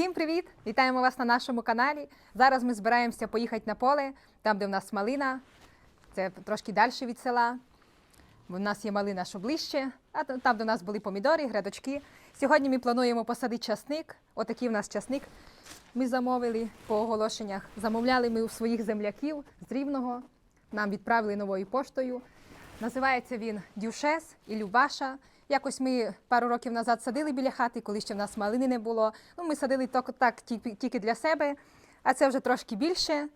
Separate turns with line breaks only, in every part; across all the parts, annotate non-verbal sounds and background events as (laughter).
Всім привіт! Вітаємо вас на нашому каналі. Зараз ми збираємося поїхати на поле, там, де в нас малина. Це трошки далі від села. В нас є малина, що ближче, а там, в нас були помідори, грядочки. Сьогодні ми плануємо посадити часник. Отакий в нас часник. Ми замовили по оголошеннях. Замовляли ми у своїх земляків з Рівного. Нам відправили новою поштою. Називається він Дюшес і Любаша. Якось ми пару років назад садили біля хати, коли ще в нас малини не було. Ну, ми садили так тільки тільки для себе, а це вже трошки більше.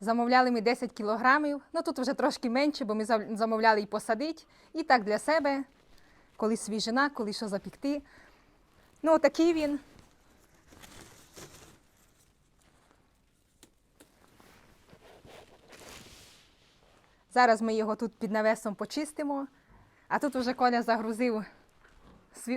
Замовляли ми 10 кілограмів. Ну тут вже трошки менше, бо ми замовляли і посадити. І так для себе, коли свіжина, коли що запікти. Ну, отакий він. Зараз ми його тут під навесом почистимо. А тут вже Коля загрузив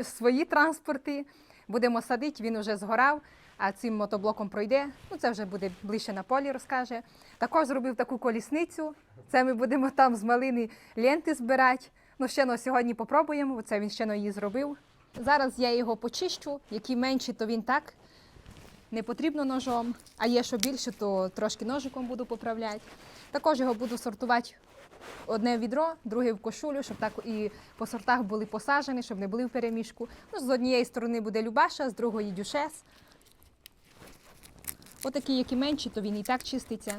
свої транспорти. Будемо садити, він вже згорав, а цим мотоблоком пройде. Ну, це вже буде ближче на полі, розкаже. Також зробив таку колісницю. Це ми будемо там з малини ленти збирати. Ну, ще на сьогодні попробуємо, це він ще на її зробив. Зараз я його почищу. Який менший, то він так. Не потрібно ножом, а є що більше, то трошки ножиком буду поправляти. Також його буду сортувати одне в відро, друге в кошулю, щоб так і по сортах були посаджені, щоб не були в переміжку. Ну, з однієї сторони буде Любаша, з другої дюшес. Отакий, який менший, то він і так чиститься.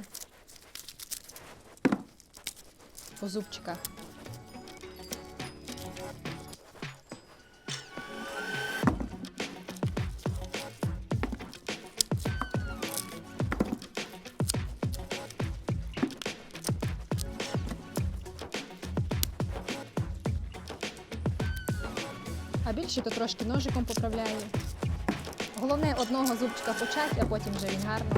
По зубчиках. А то трошки ножиком поправляю. Головне одного зубчика почати, а потім вже він гарно.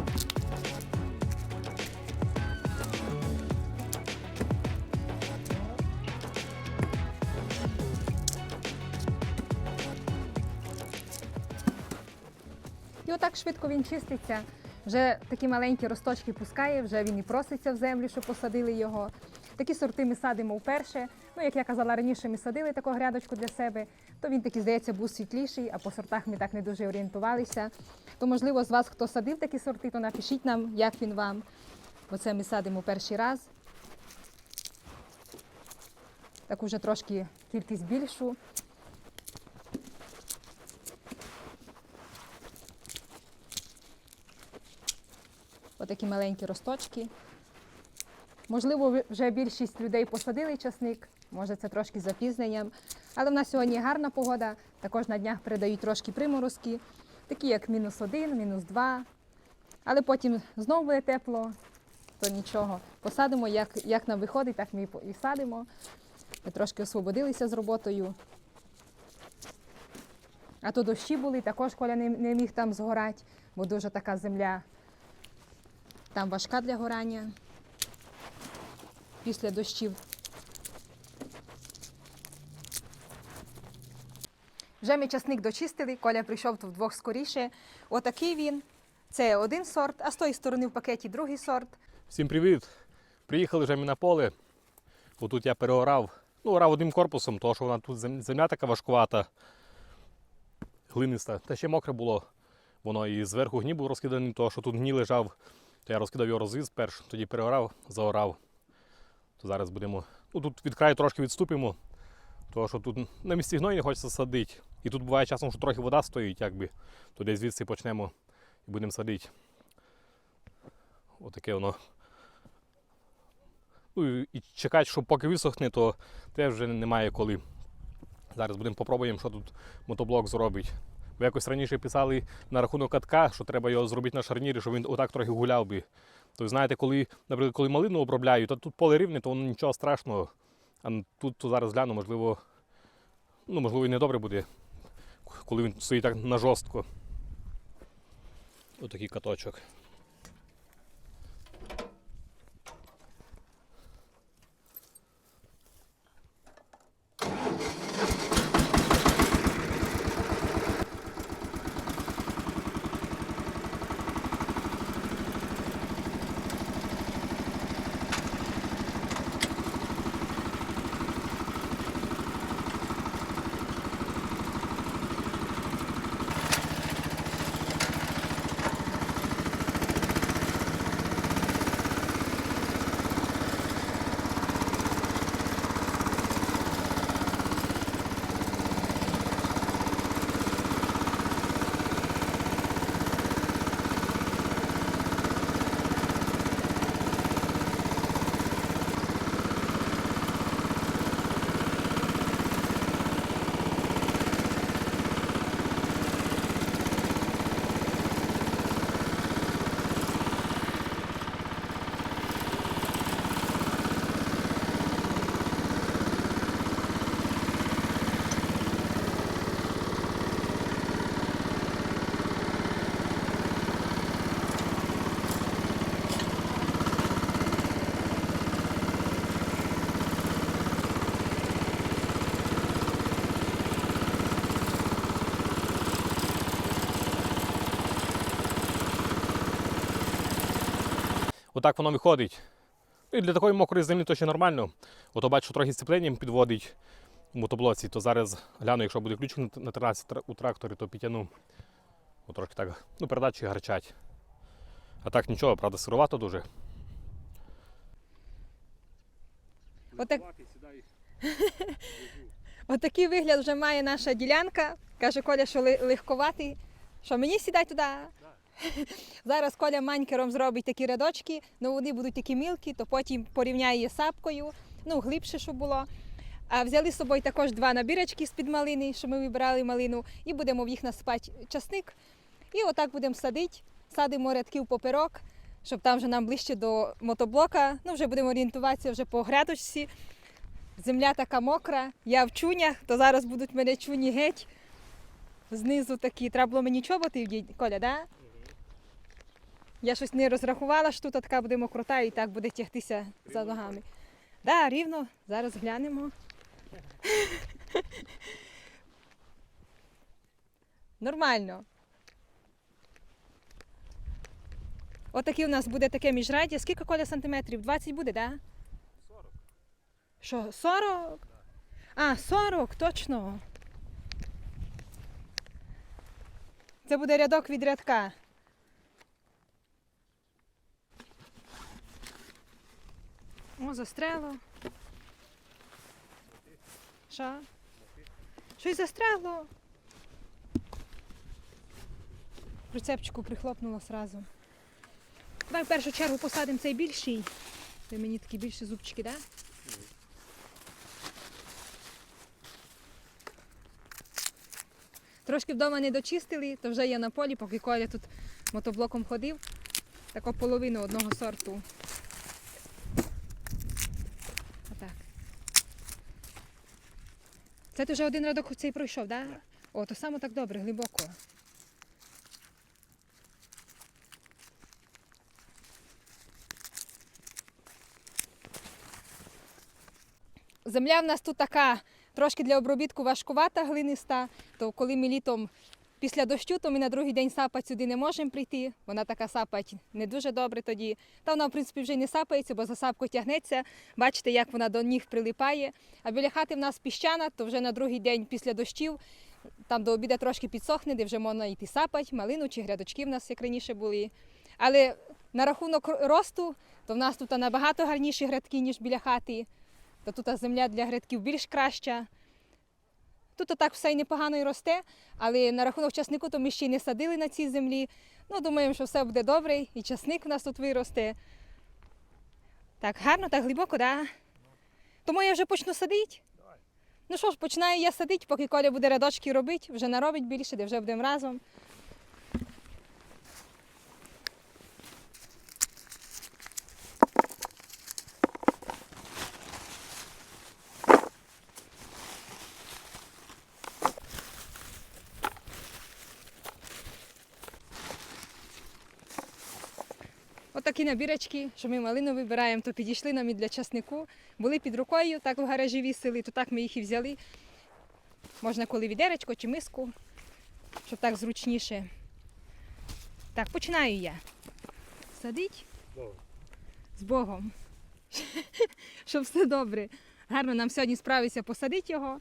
І отак швидко він чиститься. Вже такі маленькі росточки пускає, вже він і проситься в землю, щоб посадили його. Такі сорти ми садимо вперше. Ну, як я казала раніше, ми садили таку грядочку для себе, то він такий, здається, був світліший, а по сортах ми так не дуже орієнтувалися. То, можливо, з вас, хто садив такі сорти, то напишіть нам, як він вам. Бо це ми садимо перший раз. Так уже трошки кількість більшу. Отакі маленькі росточки. Можливо, вже більшість людей посадили часник, може це трошки запізненням. Але в нас сьогодні гарна погода, також на днях передають трошки приморозки, такі як мінус один, мінус два. Але потім знову буде тепло, то нічого. Посадимо, як, як нам виходить, так ми і садимо. Ми трошки освободилися з роботою. А то дощі були, також Коля не, не міг там згорати, бо дуже така земля там важка для горання після дощів. Вже ми часник дочистили, Коля прийшов тут вдвох скоріше. Отакий він. Це один сорт, а з тої сторони в пакеті другий сорт.
Всім привіт! Приїхали вже ми на поле. Отут я переорав. Ну, орав одним корпусом, тому що вона тут земля така важкувата, глиниста. Та ще мокре було. Воно і зверху гній був розкиданий, тому що тут гній лежав. То я розкидав його розвіз перш, тоді переорав, заорав. То зараз будемо. Ну тут від краю трошки відступимо, тому що тут на місці гною не хочеться садити. І тут буває часом, що трохи вода стоїть, якби. То десь звідси почнемо і будемо садити. Отаке воно Ну і- чекати, що поки висохне, то теж вже немає коли. Зараз будемо попробуємо, що тут мотоблок зробить. Бо якось раніше писали на рахунок катка, що треба його зробити на шарнірі, щоб він отак трохи гуляв би. То знаєте, коли, наприклад, коли малину обробляю, то тут поле рівне, то воно нічого страшного. А тут то зараз гляну, можливо, ну, можливо, і не добре буде, коли він стоїть так на жорстко. Отакий каточок. Отак воно виходить. І для такої мокрої землі то ще нормально. Ото бачу, трохи сцепленням підводить у мотоблоці, то зараз гляну, якщо буде ключик на- на 13 у тракторі, то підтягну. О, трошки так, ну, передачі гарчать. А так нічого, правда, сирувато дуже.
Отак... (laughs) Отакий вигляд вже має наша ділянка. Каже Коля, що легковатий. Що мені сідай туди? Зараз Коля манькером зробить такі рядочки, ну вони будуть такі мілкі, то потім порівняє сапкою, ну глибше, щоб було. А взяли з собою також два набірочки з-під малини, що ми вибирали малину, і будемо в їх насипати часник. І отак будемо садити, садимо рядки в поперок, щоб там вже нам ближче до мотоблока. Ну, вже будемо орієнтуватися вже по грядочці. Земля така мокра, я в чунях, то зараз будуть мене чуні геть. Знизу такі. Треба було мені чоботи вдіти, Коля, да? Я щось не розрахувала, що тут така буде мокрота і так буде тягтися за ногами. Да, рівно, зараз глянемо. (laughs) Нормально. Отакий у нас буде таке міжраддя. Скільки коля сантиметрів? 20 буде, так? Да?
40.
Що, 40? А, 40, точно. Це буде рядок від рядка. О, застрело. Що? Щось застрело. Прицепчику прихлопнуло сразу. Давай в першу чергу посадимо цей більший. Це мені такі більші зубчики, так? Да? Трошки вдома не дочистили, то вже є на полі, поки Коля тут мотоблоком ходив. Таку половину одного сорту. Отак. Це ти вже один радок цей пройшов, так? Да? О, то саме так добре, глибоко. Земля в нас тут така трошки для обробітку важкувата, глиниста, то коли ми літом після дощу, то ми на другий день сапати сюди не можемо прийти. Вона така сапать не дуже добре тоді. Та вона, в принципі, вже не сапається, бо за сапку тягнеться. Бачите, як вона до ніг прилипає. А біля хати в нас піщана, то вже на другий день після дощів, там до обіду трошки підсохне, де вже можна йти сапать, малину чи грядочки в нас, як раніше були. Але на рахунок росту, то в нас тут набагато гарніші грядки, ніж біля хати то тут земля для грядків більш краща. Тут так все і непогано і росте, але на рахунок часнику то ми ще й не садили на цій землі. Ну, думаємо, що все буде добре, і часник у нас тут виросте. Так, гарно, так глибоко, так? Да? Тому я вже почну садити. Ну що ж, починаю я садити, поки Коля буде рядочки робити, вже наробить більше, де вже будемо разом. Отакі набірочки, що ми малину вибираємо, то підійшли нам і для часнику. Були під рукою, так в гаражі вісили, то так ми їх і взяли. Можна коли відеречко чи миску, щоб так зручніше. Так, починаю я. Садить з Богом. (laughs) щоб все добре. Гарно нам сьогодні справиться посадити його.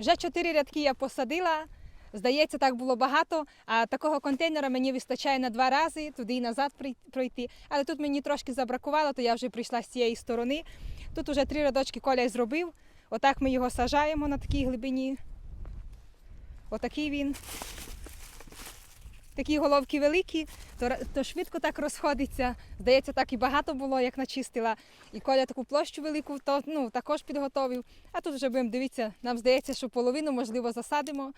Вже чотири рядки я посадила. Здається, так було багато, а такого контейнера мені вистачає на два рази туди і назад пройти. Але тут мені трошки забракувало, то я вже прийшла з цієї сторони. Тут вже три рядочки Коля зробив. Отак ми його сажаємо на такій глибині. Отакий він. Такі головки великі, то, то швидко так розходиться. Здається, так і багато було, як начистила. І Коля таку площу велику то, ну, також підготовив. А тут вже будемо дивитися, нам здається, що половину, можливо, засадимо,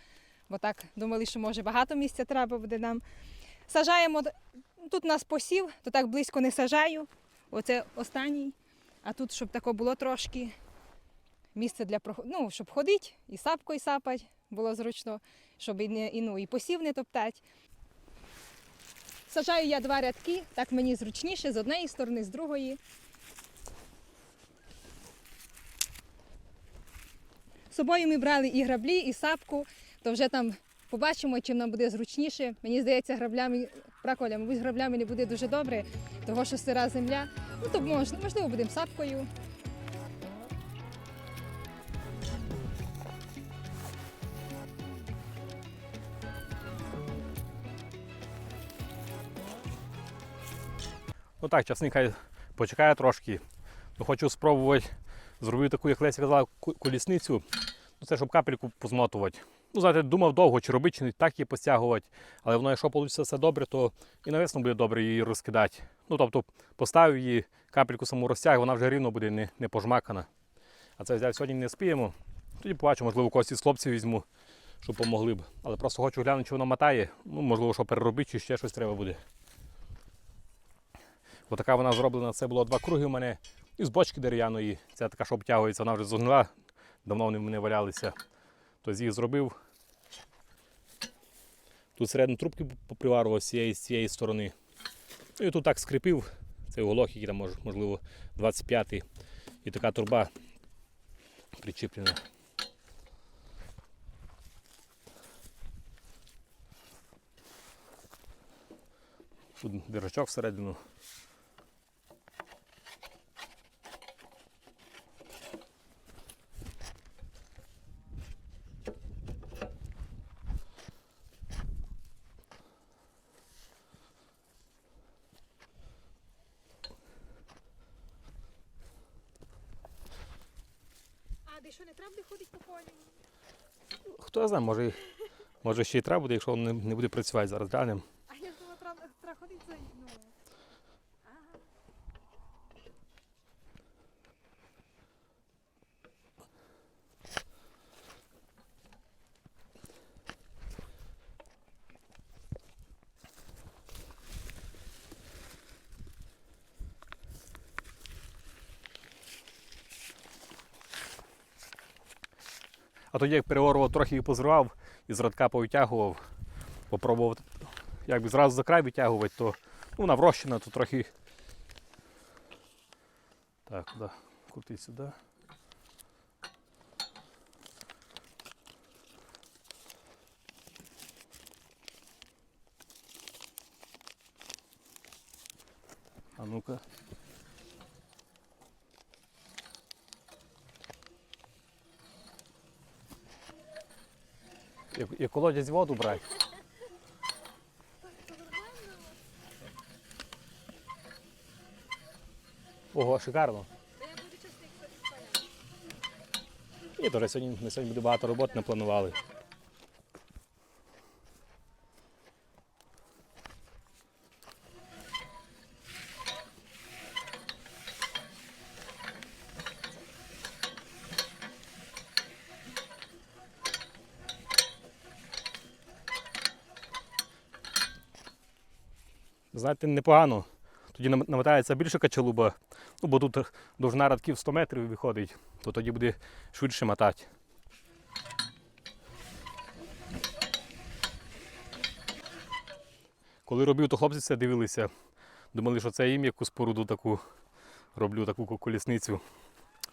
бо так думали, що може багато місця треба буде нам. Сажаємо, тут нас посів, то так близько не сажаю. Оце останній. А тут, щоб тако було трошки місце для проход... ну, щоб ходити, і сапкою сапати було зручно, щоб і, не, і, ну, і посів не топтати. Сажаю я два рядки, так мені зручніше з однієї сторони, з другої. З собою ми брали і граблі, і сапку. то вже там побачимо, чим нам буде зручніше. Мені здається, граблями, праколя, мабуть, граблями не буде дуже добре, того що сира земля. Ну то можна, можливо, будемо сапкою.
Ну так, часник хай почекає трошки. Ну, хочу спробувати зробити таку, як Леся казала, колісницю. Ну, це щоб капельку позмотувати. Ну, знаєте, думав довго, чи робити, чи не так її постягувати. Але воно, якщо вийде все добре, то і навесно буде добре її розкидати. Ну, тобто поставив її, капельку саму розтяг, вона вже рівно буде не, не пожмакана. А це взяв сьогодні не спіємо. Тоді побачу, можливо, когось із хлопців візьму, щоб помогли б. Але просто хочу глянути, чи воно мотає. Ну, можливо, що переробити, чи ще щось треба буде. Отака вона зроблена. Це було два круги у мене. І з бочки дерев'яної. Ця така, що обтягується, вона вже зогнила. Давно вони мене валялися. Тобто їх зробив. Тут середину трубки поприварував з цієї, з цієї сторони. І тут так скріпив. Цей уголок, який там можливо 25-й. І така труба причіплена. Тут держачок всередину.
А де що не треба буде ходити по полі?
Хто знає, може, може ще й треба буде, якщо він не буде працювати зараз. Глянемо.
А я думала, треба, треба ходити за ну.
А тоді як переорував, трохи їх позривав і з радка повитягував, попробував якби зразу за край витягувати, то ну, вона то трохи. Так, да, крути сюди. А ну-ка. Як колодязь воду брати. Ого, шикарно. І дуже сьогодні, ми сьогодні буде багато роботи не планували. Непогано. Тоді нам- намотається більше качалуба, ну, бо тут довжина радків 100 метрів виходить, то тоді буде швидше мотати. Коли робив, то хлопці це дивилися. Думали, що це їм яку споруду таку роблю, таку колісницю.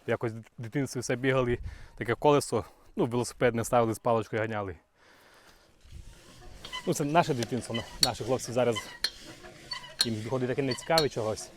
Якось в дитинстві все бігали, таке колесо, ну, велосипед не ставили з паличкою ганяли. Ну, це наше дитинство, наші хлопці зараз їм виходить таке нецікаве чогось.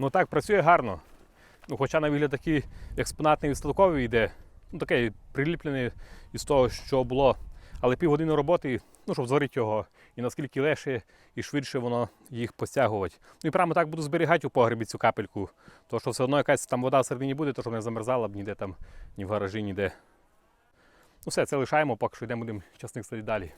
Ну так, працює гарно. Ну, хоча на вигляд такий експонатний відстатковий йде, ну такий приліплений із того, що було. Але півгодини роботи, ну, щоб зварити його, і наскільки легше і швидше воно їх постягувати. Ну і прямо так буду зберігати у погребі цю капельку. То що все одно якась там вода всередині буде, то щоб не замерзала б ніде там, ні в гаражі, ніде. Ну все, це лишаємо, поки що йдемо будемо часник садити далі.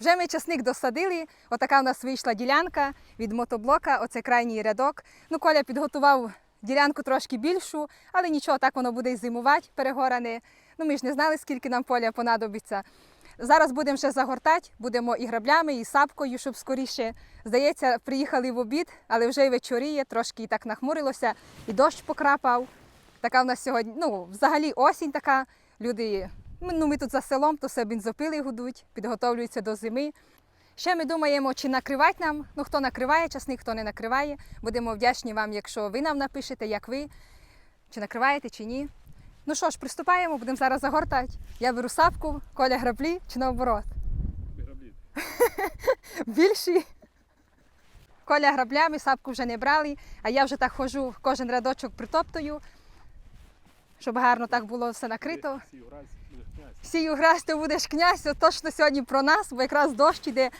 Вже ми часник досадили. Отака у нас вийшла ділянка від мотоблока. Оце крайній рядок. Ну, Коля підготував ділянку трошки більшу, але нічого, так воно буде і зимувати перегоране. Ну, ми ж не знали, скільки нам поля понадобиться. Зараз будемо вже загортати, будемо і граблями, і сапкою, щоб скоріше. Здається, приїхали в обід, але вже й вечоріє, трошки і так нахмурилося, і дощ покрапав. Така в нас сьогодні, ну, взагалі осінь така. Люди, ну, ми тут за селом, то все бензопили гудуть, підготовлюються до зими. Ще ми думаємо, чи накривати нам. Ну, хто накриває часник, хто не накриває. Будемо вдячні вам, якщо ви нам напишете, як ви, чи накриваєте, чи ні. Ну що ж, приступаємо, будемо зараз загортати. Я беру сапку, коля граблі чи наоборот. (laughs) Більші. Коля граблями, сапку вже не брали, а я вже так ходжу, кожен рядочок притоптую, щоб гарно так було все накрито. Сію грась, то будеш князь, от точно сьогодні про нас, бо якраз дощ іде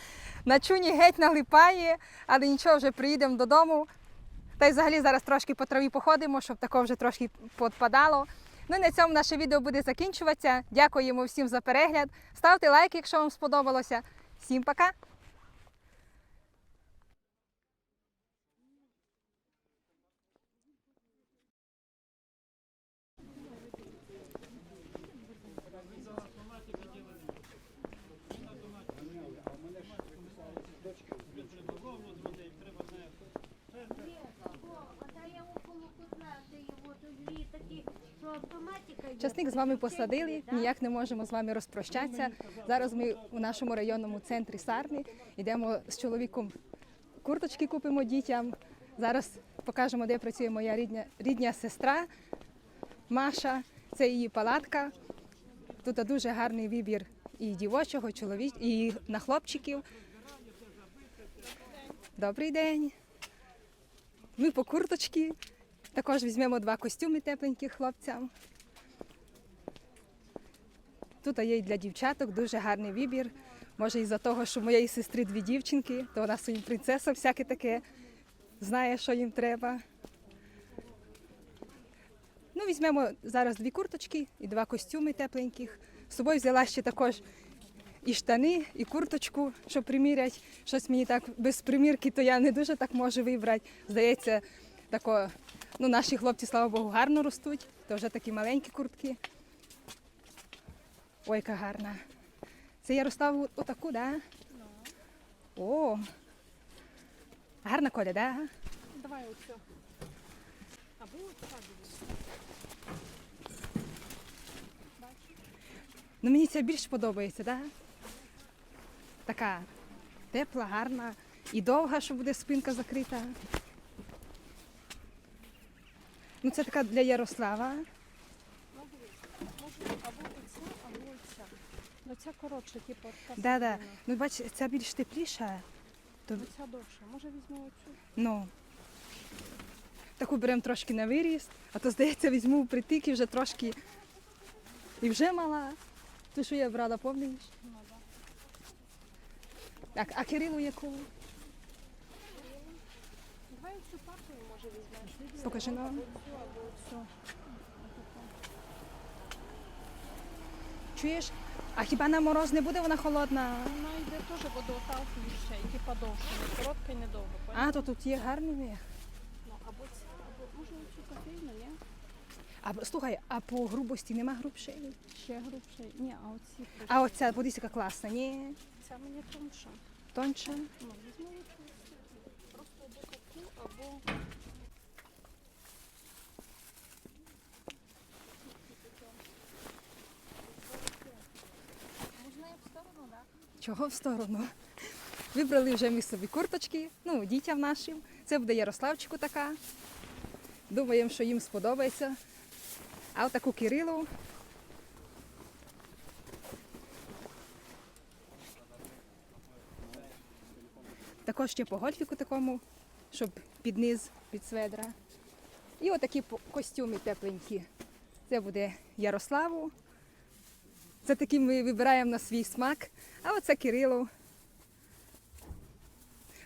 на чуні геть наглипає, але нічого, вже приїдемо додому. Та й взагалі зараз трошки по траві походимо, щоб тако вже трошки подпадало. Ну і на цьому наше відео буде закінчуватися. Дякуємо всім за перегляд. Ставте лайк, якщо вам сподобалося. Всім пока! Часник з вами посадили, ніяк не можемо з вами розпрощатися. Зараз ми у нашому районному центрі Сарни йдемо з чоловіком курточки купимо дітям. Зараз покажемо, де працює моя рідня, рідня сестра Маша. Це її палатка. Тут дуже гарний вибір і дівочого, чоловіч, і на хлопчиків. Добрий день. Ми по курточки. Також візьмемо два костюми тепленьких хлопцям. Тут є і для дівчаток дуже гарний вибір. Може, із-за того, що моєї сестри дві дівчинки, то вона своїм принцесам всяке таке знає, що їм треба. Ну, візьмемо зараз дві курточки і два костюми тепленьких. З собою взяла ще також і штани, і курточку, щоб приміряти. Щось мені так без примірки, то я не дуже так можу вибрати. Здається, тако, ну, наші хлопці, слава Богу, гарно ростуть, то вже такі маленькі куртки. Ой, яка гарна. Це Ярослав отаку, да? О. Гарна коля, да?
Давай оцю. Або дивись.
Ну мені ця більш подобається, да? Така тепла, гарна і довга, що буде спинка закрита. Ну це така для Ярослава.
Ну дивись. Може або оця, або оця. Ну ця коротша, типу, така
Да, да. Ну бач, ця більш тепліша. То,
Оця довша. Може візьмемо оцю?
ну, таку беремо трошки на виріст, а то здається, візьму притик і вже трошки. І вже мала. Ту, що я брала, помниш?
Ну, да.
Так, а Кирилу яку?
Давай оцю папу, може візьмемо.
Покажи нам.
Оцю, або оцю.
Чуєш? А хіба на мороз не буде вона холодна?
Вона йде теж водооталкуюча, і типа довша. Не коротка і не довга.
А, то тут є гарний мех.
Ну, або ця, або може оцю кофейну, ні?
А слухай, а по грубості нема грубшої?
Ще грубше. Ні, а оці.
А оця, яка класна, ні?
Ця мені тонша.
Тонша.
Ну, візьму оцю. Просто або таку, або Можна я в сторону, так?
Чого в сторону? Вибрали вже ми собі курточки, ну, дітям нашим. Це буде Ярославчику така. Думаємо, що їм сподобається. А отаку Кирилу. Також ще по гольфіку такому, щоб під низ, під сведра. І отакі костюми тепленькі. Це буде Ярославу. Це такі ми вибираємо на свій смак. А оце Кирило.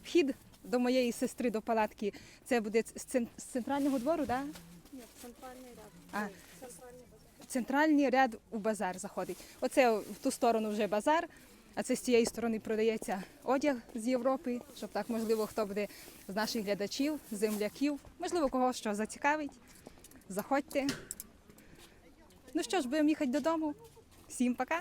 Вхід до моєї сестри до палатки. Це буде з центрального двору, да?
Ні, центральний ряд.
А.
Центральний базар.
Центральний ряд у базар заходить. Оце в ту сторону вже базар, а це з цієї сторони продається одяг з Європи, щоб так, можливо, хто буде з наших глядачів, земляків, можливо, кого що зацікавить. Заходьте. Ну що ж, будемо їхати додому. Всім пока!